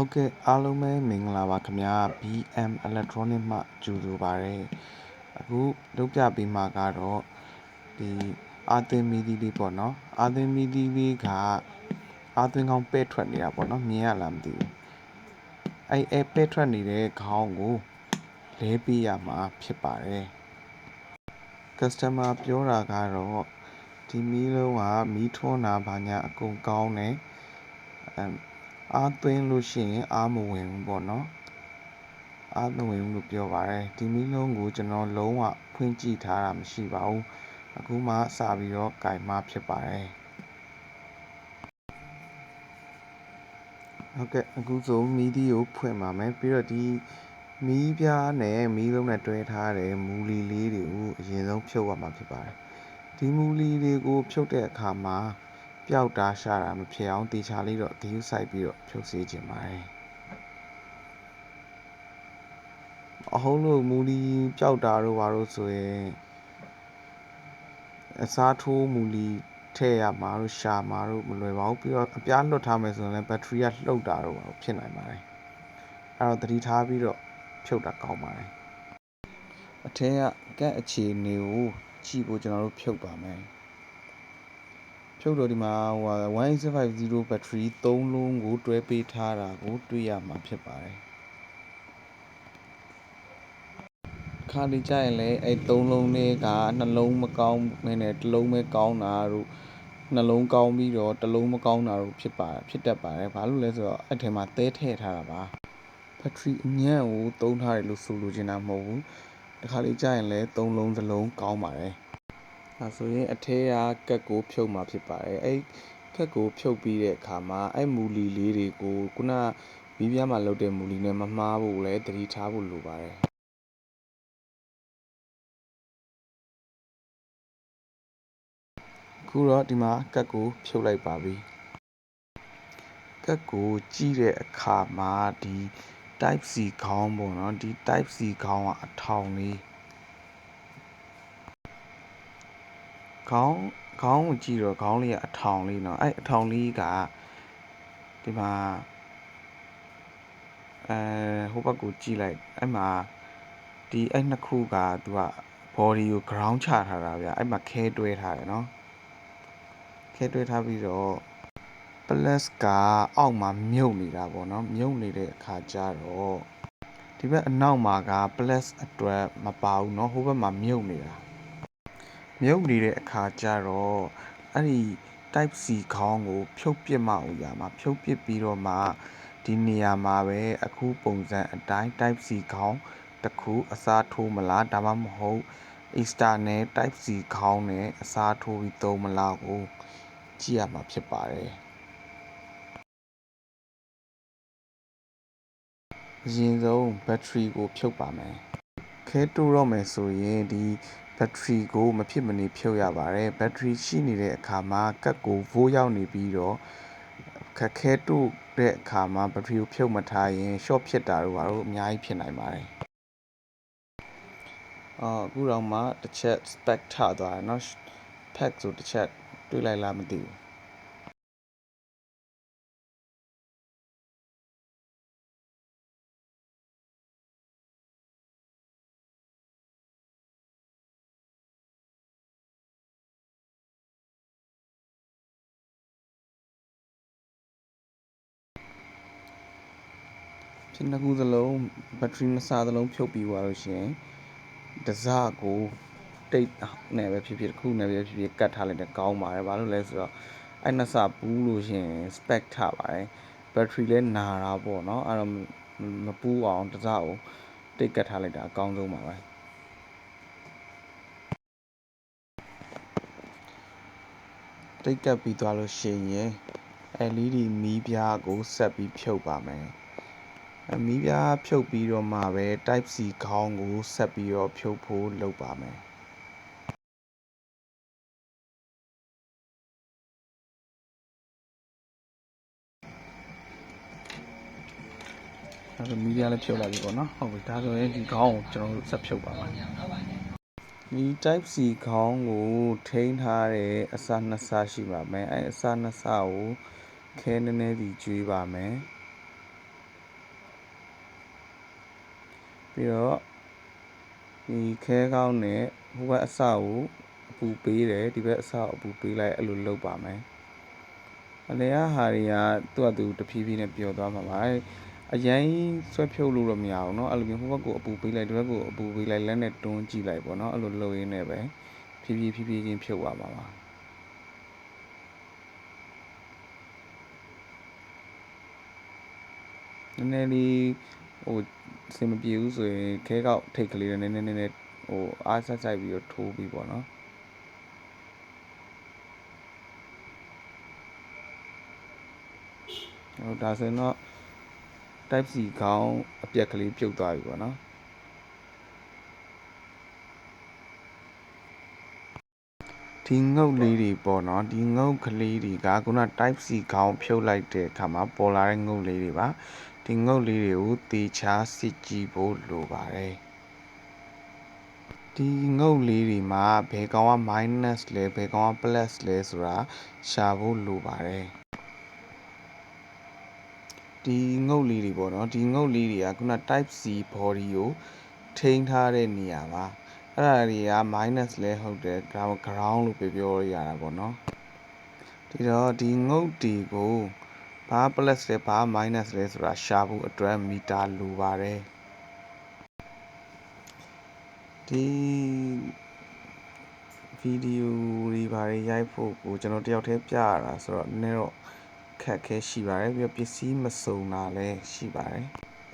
ဟုတ်ကဲ့အားလုံးပဲမင်္ဂလာပါခင်ဗျာ BM Electronic မှကြိုဆိုပါရစေအခုလုပ်ပြပေးမှာကတော့ဒီအာသင်မီဒီလေးပေါ့နော်အာသင်မီဒီလေးကအာသင်ကောင်းပဲ့ထွက်နေတာပေါ့နော်မြင်ရလားမသိဘူးအဲ့အဲ့ပဲ့ထွက်နေတဲ့ခေါင်းကိုလဲပေးရမှာဖြစ်ပါတယ် customer ပြောတာကတော့ဒီမီးလုံးကမီးထွန်းတာဘာညာအကုန်ကောင်းတယ်အဲ အားသွင်းလို့ရှိရင်အားမဝင်ဘူးပေါ့နော်အားမဝင်ဘူးလို့ပြောပါတယ်ဒီမီးလုံးကိုကျွန်တော်လုံးဝဖွင့်ကြည့်ထားတာမရှိပါဘူးအခုမှစပြီးတော့ကင်မဖြစ်ပါတယ်ဟုတ်ကဲ့အခုဆိုမီဒီကိုဖွင့်ပါမယ်ပြီးတော့ဒီမီးပြားနဲ့မီးလုံးနဲ့တွဲထားတဲ့မူလီလေးတွေကိုအရင်ဆုံးဖြုတ်ရမှာဖြစ်ပါတယ်ဒီမူလီတွေကိုဖြုတ်တဲ့အခါမှာ ပျောက်တာရှာတာမဖြစ်အောင်တေချာလေးတော့ဂယူးဆိုင်ပြီးတော့ဖြုတ်စေချင်ပါတယ်အဟုတ်လို့မူလီပျောက်တာတို့ဘာလို့ဆိုရင်အစားထိုးမူလီထည့်ရမှာတို့ရှာမှာတို့မလွယ်ပါဘူးပြီးတော့အပြားလွတ်ထားမယ်ဆိုရင်လည်းဘက်ထရီကလှုပ်တာတို့ဘာလို့ဖြစ်နိုင်ပါတယ်အဲ့တော့သတိထားပြီးတော့ဖြုတ်တာကောင်းပါတယ်အထက်ကကက်အခြေအနေကိုကြည့်ဖို့ကျွန်တော်တို့ဖြုတ်ပါမယ် ဖြုတ်တော့ဒီမှာဟို18550 battery 3လုံးကိုတွဲပေးထားတာကိုတွေ့ရမှာဖြစ်ပါတယ်ခါလေးကြရင်လည်းအဲ3လုံးလေးကနှလုံးမကောင်းမင်းနဲ့တစ်လုံးပဲကောင်းတာတို့နှလုံးကောင်းပြီးတော့တစ်လုံးမကောင်းတာတို့ဖြစ်ပါဖြစ်တတ်ပါတယ်ဘာလို့လဲဆိုတော့အဲ့ထဲမှာသဲထည့်ထားတာပါဘက်ထရီအညံ့ကိုသုံးထားတယ်လို့ဆိုလိုချင်တာမဟုတ်ဘူးတခါလေးကြရင်လည်း3လုံးစလုံးကောင်းပါတယ် ဒါဆိုရင်အထဲကကက်ကိုဖြုတ်มาဖြစ်ပါတယ်အဲ့ကက်ကိုဖြုတ်ပြီးတဲ့အခါမှာအဲ့မူလီလေးတွေကိုခုနမီးပြားမှာလုပ်တဲ့မူလီနဲ့မမှားဖို့လည်းသတိထားဖို့လိုပါတယ်ခုတော့ဒီမှာကက်ကိုဖြုတ်လိုက်ပါပြီကက်ကိုကြည့်တဲ့အခါမှာဒီ type C ခေါင်းပေါ့နော်ဒီ type C ခေါင်းကအထောင်လေး ခေါင်းခေါင်းကိုကြည့်တော့ခေါင်းလေးကအထောင်လေးเนาะအဲ့အထောင်လေးကဒီမှာအဲဟိုဘက်ကိုကြည့်လိုက်အဲ့မှာဒီအဲ့နှစ်ခုကသူက body ကို ground ချထားတာဗျအဲ့မှာခဲတွဲထားတယ်เนาะခဲတွဲထားပြီးတော့ plus ကအောက်မှာမြုပ်နေတာပေါ့เนาะမြုပ်နေတဲ့အခါကျတော့ဒီဘက်အနောက်မှာက plus အတွက်မပါဘူးเนาะဟိုဘက်မှာမြုပ်နေတာ မြုပ်နေတဲ့အခါကျတော့အဲ့ဒီ type C ခေါင်းကို ဖြုတ်ပစ်မှဦးရမှာဖြုတ်ပစ်ပြီးတော့မှဒီနေရာမှာပဲအခုပုံစံအတိုင်း type C ခေါင်းတစ်ခုအစားထိုးမလားဒါမှမဟုတ် external type C ခေါင်းနဲ့အစားထိုးပြီးသုံးမလားကိုကြည့်ရမှာဖြစ်ပါတယ်အရင်ဆုံး battery ကိုဖြုတ်ပါမယ်ခဲတိုးတော့မယ်ဆိုရင်ဒီ ဘက်ထရီကိုမဖြစ်မနေဖြုတ်ရပါတယ်ဘက်ထရီရှိနေတဲ့အခါမှာကတ်ကိုဗိုးရောက်နေပြီးတော့ခက်ခဲတုတဲ့အခါမှာဘက်ထရီကိုဖြုတ်မထားရင် short ဖြစ်တာတို့ဘာလို့အများကြီးဖြစ်နိုင်ပါတယ်အော်အခုတော့မှတစ်ချက် spec ထသွားတယ်เนาะ pack ဆိုတစ်ချက်တွေးလိုက်လားမသိဘူး ဒီနှစ်ခုစလုံးဘက်ထရီနှစ်ဆစလုံးဖြုတ်ပြီးသွားလို့ရှိရင်တစကိုတိတ်နဲ့ပဲဖြစ်ဖြစ်တစ်ခုနဲ့ပဲဖြစ်ဖြစ်ကတ်ထားလိုက်တယ်ကောင်းပါတယ်ဘာလို့လဲဆိုတော့အဲ့နှစ်ဆပူးလို့ရှိရင် spec ထားပါတယ်ဘက်ထရီလည်းနာတာပေါ့နော်အဲ့တော့မပူးအောင်တစကိုတိတ်ကတ်ထားလိုက်တာအကောင်းဆုံးပါပဲတိတ်ကပ်ပြီးသွားလို့ရှိရင် LED မီးပြားကိုဆက်ပြီးဖြုတ်ပါမယ် မီးပြားဖြုတ်ပြီးတော့မှပဲ type C ခေါင်းကိုဆက်ပြီးတော့ဖြုတ်ဖို့လုပ်ပါမယ်အဲမီဒီယာလည်းဖြုတ်လိုက်ပြီပေါ့နော်ဟုတ်ပြီဒါဆိုရင်ဒီခေါင်းကိုကျွန်တော်တို့ဆက်ဖြုတ်ပါမယ်ဒီ type C ခေါင်းကိုထိန်းထားတဲ့အစနှစ်စရှိပါမယ်အဲအစနှစ်စကိုခဲနည်းနည်းစီကျွေးပါမယ် ပြီးတော့ဒီခဲကောင်းနဲ့ဟိုဘက်အစကိုအပူပေးတယ်ဒီဘက်အစကိုအပူပေးလိုက်အဲ့လိုလုပ်ပါမယ်အလဲဟာတွေကသူ့အတူတဖြည်းဖြည်းနဲ့ပျော်သွားမှာပါအရင်ဆွဲဖြုတ်လို့တော့မရအောင်เนาะအဲ့လိုမျိုးဟိုဘက်ကိုအပူပေးလိုက်ဒီဘက်ကိုအပူပေးလိုက်လက်နဲ့တွန်းကြည့်လိုက်ပေါ့เนาะအဲ့လိုလုပ်ရင်းနဲ့ပဲဖြည်းဖြည်းဖြည်းဖြည်းချင်းဖြုတ်သွားမှာပါနည်းနည်းလေး ဟိုအဆင်မပြေဘူးဆိုရင်ခဲကောက်ထိတ်ကလေးနဲ့နည်းနည်းနည်းနည်းဟိုအားဆက်ဆိုင်ပြီးတော့ထိုးပြီးပေါ့နော်ဟိုဒါဆိုရင်တော့ type C ခေါင်းအပြက်ကလေးပြုတ်သွားပြီပေါ့နော်ဒီငုတ်လေးတွေပေါ့နော်ဒီငုတ်ကလေးတွေကခုန type C ခေါင်းဖြုတ်လိုက်တဲ့အခါမှာပေါ်လာတဲ့ငုတ်လေးတွေပါ ဒီငုတ်လေးတွေကိုတေချာစစ်ကြည့်ဖို့လိုပါတယ်ဒီငုတ်လေးတွေမှာဘယ်ကောင်က minus လဲဘယ်ကောင်က plus လဲဆိုတာရှာဖို့လိုပါတယ်ဒီငုတ်လေးတွေပေါ့နော်ဒီငုတ်လေးတွေကခုန type C body ကိုထိန်းထားတဲ့နေရာပါအဲ့ဒါတွေက minus လဲဟုတ်တယ်ဒါမှ ground လို့ပြောပြောရတာပေါ့နော်ဒီတော့ဒီငုတ်တီကို ဘာ plus လဲဘာ minus လဲဆိုတာရှာဖို့အတွက်မီတာလိုပါတယ်ဒီဗီဒီယိုတွေဘာတွေရိုက်ဖို့ကိုကျွန်တော်တယောက်တည်းပြရတာဆိုတော့နည်းနည်းတော့ခက်ခဲရှိပါတယ်ပြီးတော့ပစ္စည်းမစုံတာလည်းရှိပါတယ်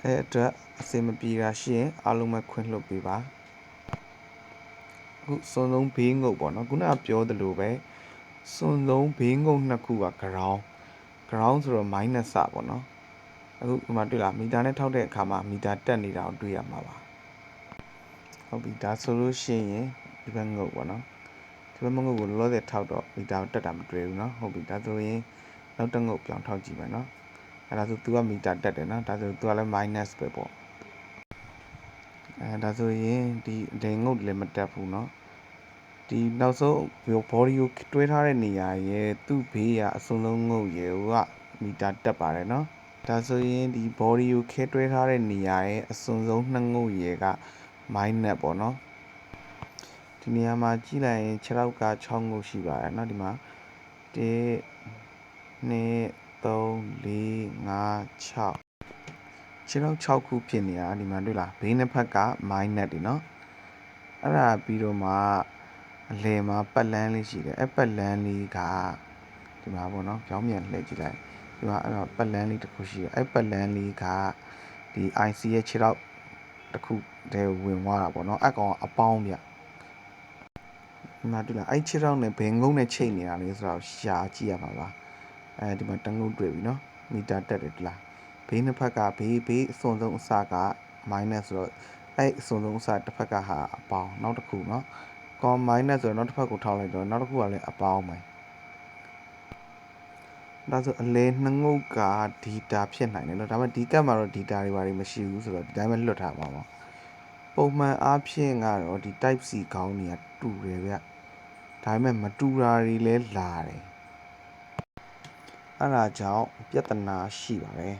အဲအတွက်အစင်မပြေတာရှိရင်အားလုံးပဲခွင့်လွှတ်ပေးပါအခုစွန်လုံးဘေးငုတ်ပေါ့နော်ခုနကပြောသလိုပဲစွန်လုံးဘေးငုတ်နှစ်ခုက ground ground ဆိုတော့ minus စပေါ့နော်အခုဒီမှာတွေ့လားမီတာနဲ့ထောက်တဲ့အခါမှာမီတာတက်နေတာကိုတွေ့ရမှာပါဟုတ်ပြီဒါဆိုလို့ရှိရင်ဒီဘက်ငုတ်ပေါ့နော်ဒီဘက်ငုတ်ကိုလောလောဆယ်ထောက်တော့မီတာတက်တာမတွေ့ဘူးเนาะဟုတ်ပြီဒါဆိုရင်နောက်တစ်ငုတ်ပြောင်းထောက်ကြည့်မယ်เนาะအဲ့ဒါဆို तू ကမီတာတက်တယ်เนาะဒါဆို तू ကလည်း minus ပဲပေါ့အဲဒါဆိုရင်ဒီဒိန်ငုတ်လည်းမတက်ဘူးเนาะ ဒီနောက်ဆုံး body ကိုတွဲထားတဲ့နေရာရဲ့သူ့ဘေးကအစုံလုံးငုတ်ရဲ့ကမီတာတက်ပါတယ်เนาะဒါဆိုရင်ဒီ body ကိုခဲတွဲထားတဲ့နေရာရဲ့အစုံဆုံးနှစ်ငုတ်ရဲ့က minus ပေါ့เนาะဒီနေရာမှာကြည့်လိုက်ရင်6ရောက်က6ငုတ်ရှိပါတယ်เนาะဒီမှာ1 2 3 4 5 6ခြေထောက်6ခုဖြစ်နေတာဒီမှာတွေ့လားဘေးနှစ်ဖက်က minus တွေเนาะအဲ့ဒါပြီးတော့မှ အလယ်မှာပတ်လန်းလေးရှိတယ်အဲ့ပတ်လန်းလေးကဒီမှာပေါ့နော်ပြောင်းပြန်လှည့်ကြည့်လိုက်ဒီမှာအဲ့တော့ပတ်လန်းလေးတစ်ခုရှိတယ်အဲ့ပတ်လန်းလေးကဒီ IC ရဲ့ခြေထောက်တစ်ခုတည်းဝင်သွားတာပေါ့နော်အကောင်အပေါင်းပြဒီမှာတွေ့လားအဲ့ခြေထောက်နဲ့ဘယ်ငုံနဲ့ချိန်နေတာလဲဆိုတော့ရှာကြည့်ရမှာပါအဲဒီမှာတငုတ်တွေ့ပြီနော်မီတာတက်တယ်တလားဘေးနှစ်ဖက်ကဘေးဘေးအစွန်ဆုံးအစက minus ဆိုတော့အဲ့အစွန်ဆုံးအစတစ်ဖက်ကဟာအပေါင်းနောက်တစ်ခုနော် ကော minus ဆိုတော့နောက်တစ်ဖက်ကိုထောက်လိုက်တော့နောက်တစ်ခုကလည်းအပေါင်းပဲဒါဆိုအလဲနှငုတ်က data ဖြစ်နိုင်တယ်เนาะဒါပေမဲ့ဒီကတ်မှာတော့ data တွေဘာတွေမရှိဘူးဆိုတော့ဒီတိုင်းပဲလွတ်ထားပါပါပုံမှန်အားဖြင့်ကတော့ဒီ type C ခေါင်းတွေကတူတယ်ဗျဒါပေမဲ့မတူတာတွေလည်းလာတယ်အဲ့ဒါကြောင့်ပြဿနာရှိပါတယ်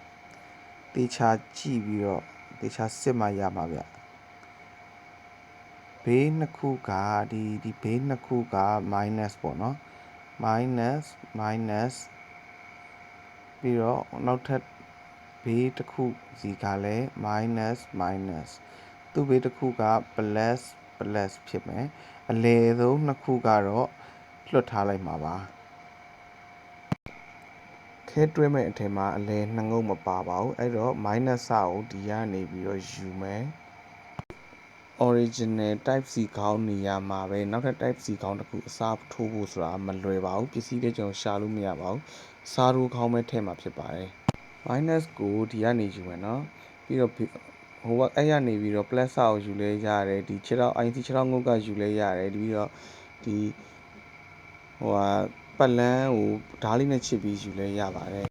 တေချာကြည့်ပြီးတော့တေချာစစ်မှရမှာဗျ ဘေးနှစ်ခုကဒီဒီဘေးနှစ်ခုက minus ပေါ့နော် minus minus ပြီးတော့နောက်ထပ်ဘေးတစ်ခုစီကလည်း minus minus သူ့ဘေးတစ်ခုက plus plus ဖြစ်မယ်အလယ်ဆုံးနှစ်ခုကတော့လွတ်ထားလိုက်မှာပါခဲတွဲမဲ့အထက်မှာအလဲနှငုတ်မပါပါဘူးအဲ့တော့ minus စကိုဒီကနေပြီးတော့ယူမယ် original type C ခေါင်းနေရာမှာပဲနောက်ထပ် type C ခေါင်းတစ်ခုအစားထိုးဖို့ဆိုတာမလွယ်ပါဘူးပစ္စည်းတွေကျွန်တော်ရှာလို့မရပါဘူးစားရိုးခေါင်းပဲထည့်မှာဖြစ်ပါတယ် minus ကိုဒီကနေယူမယ်နော်ပြီးတော့ဟိုကအဲ့ရနေပြီးတော့ plus စာကိုယူလဲရတယ်ဒီခြေထောက် IC ခြေထောက်ငုတ်ကယူလဲရတယ်ပြီးတော့ဒီဟိုဟာပတ်လန်းကိုဓားလေးနဲ့ချစ်ပြီးယူလဲရပါတယ်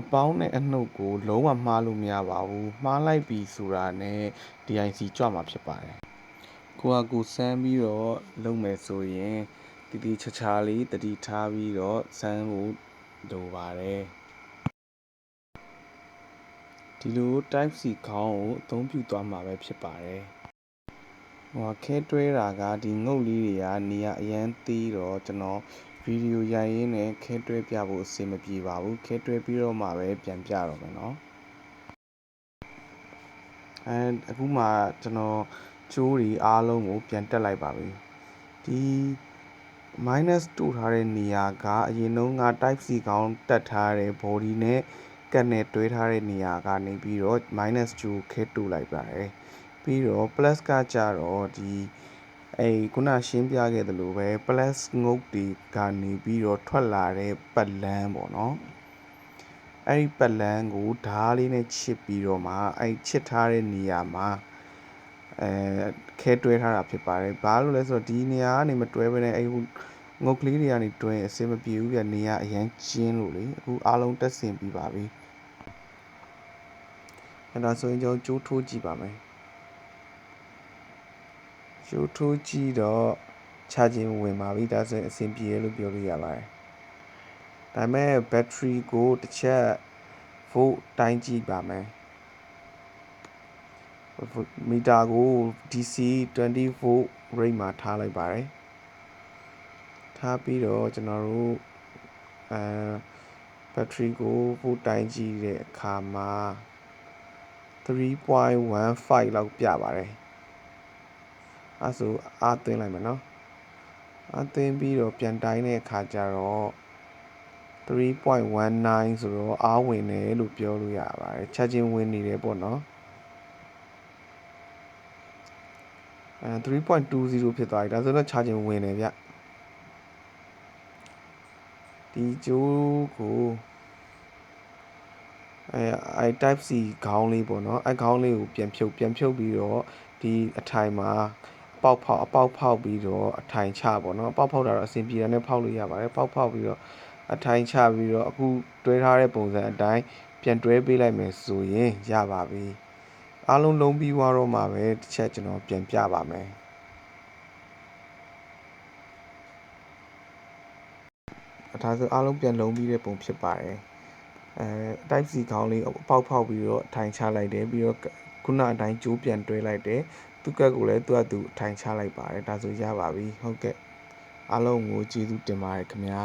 အပေါင်းနဲ့အနှုတ်ကိုလုံးဝမှားလို့မရပါဘူးမှားလိုက်ပြီဆိုတာနဲ့ DIC ကြွမှာဖြစ်ပါတယ် ကိုကကိုစမ်းပြီးတော့လုပ်မယ်ဆိုရင်တတိချာချာလေးတတိထားပြီးတော့စမ်းဖို့လိုပါတယ်ဒ ဒီလို type C ခေါင်းကိုအသုံးပြုသွားမှာပဲဖြစ်ပါတယ်ဟိုခဲတွဲတာကဒီငုတ်လေးတွေကနေရာအရန်သေးတော့ကျွန်တော်ဗီဒီယိုရိုက်ရင်းနဲ့ခဲတွဲပြဖို့အဆင်မပြေပါဘူးခဲတွဲပြီးတော့မှပဲပြန်ပြတော့မယ်เนาะအဲအခုမှကျွန်တော် ကျိုးတွေအားလုံးကို ပြန်တက်လိုက်ပါပြီဒီ minus တူထားတဲ့နေရာကအရင်တုန်းက type C ကောင်းတက်ထားတဲ့ body နဲ့ကတ်နဲ့တွဲထားတဲ့နေရာကနေပြီးတော့ minus 2ခဲတူလိုက်ပါတယ်ပြီးတော့ plus ကကြတော့ဒီအဲခုနရှင်းပြခဲ့သလိုပဲ plus ငုတ်တွေကနေပြီးတော့ထွက်လာတဲ့ပတ်လန်းပေါ့နော်အဲ့ဒီပတ်လန်းကိုဓားလေးနဲ့ချစ်ပြီးတော့မှအဲ့ချစ်ထားတဲ့နေရာမှာ အဲခဲတွဲထားတာဖြစ်ပါတယ်ဘာလို့လဲဆိုတော့ဒီနေရာကနေမတွဲဘဲနဲ့အဲ့ငုတ်ကလေးတွေကနေတွဲအဆင်မပြေဘူးပြနေရာအရန်ကျင်းလို့လေအခုအားလုံးတက်ဆင်ပြီးပါပြီအဲ့ဒါဆိုရင်ကျွန်တော်ကြိုးထိုးကြည့်ပါမယ်ကြိုးထိုးကြည့်တော့ချခြင်းဝင်ပါပြီဒါဆိုရင်အဆင်ပြေလို့ပြောလို့ရပါတယ်ဒါပေမဲ့ battery ကိုတစ်ချက် volt တိုင်းကြည့်ပါမယ် မီတာကို DC 20 volt rate မှာထားလိုက်ပါတယ်ထားပြီးတော့ကျွန်တော်တို့အဲ battery ကို volt တိုင်းကြည့်တဲ့အခါမှာ3.15လောက်ပြပါတယ်အဲဆိုအားသွင်းလိုက်မယ်နော်အားသွင်းပြီးတော့ပြန်တိုင်းတဲ့အခါကျတော့3.19ဆိုတော့အားဝင်တယ်လို့ပြောလို့ရပါတယ် charging ဝင်နေတယ်ပေါ့နော် အဲ3.20ဖြစ်သွားပြီဒါဆိုတော့ charging ဝင်တယ်ဗျဒီကျိုးကိုအဲအဲ type C ခေါင်းလေးပေါ့နော်အဲခေါင်းလေးကိုပြန်ဖြုတ်ပြန်ဖြုတ်ပြီးတော့ဒီအထိုင်မှာပေါက်ဖောက်အပေါက်ဖောက်ပြီးတော့အထိုင်ချပေါ့နော်အပေါက်ဖောက်တာတော့အဆင်ပြေတယ်နဲ့ဖောက်လို့ရပါတယ်ပေါက်ဖောက်ပြီးတော့အထိုင်ချပြီးတော့အခုတွဲထားတဲ့ပုံစံအတိုင်းပြန်တွဲပေးလိုက်မယ်ဆိုရင်ရပါပြီ အားလုံးလုံးပြီးသွားတော့မှပဲတစ်ချက်ကျွန်တော်ပြန်ပြပါမယ်အထားဆိုအားလုံးပြန်လုံးပြီးတဲ့ပုံဖြစ်ပါတယ်အဲ type C ခေါင်းလေးအပေါက်ဖောက်ပြီးတော့အထိုင်ချလိုက်တယ်ပြီးတော့ခုနအတိုင်းကြိုးပြန်တွဲလိုက်တယ်သူ့ကက်ကိုလည်းသူ့အတူအထိုင်ချလိုက်ပါတယ်ဒါဆိုရပါပြီဟုတ်ကဲ့အားလုံးကိုကျေးဇူးတင်ပါတယ်ခင်ဗျာ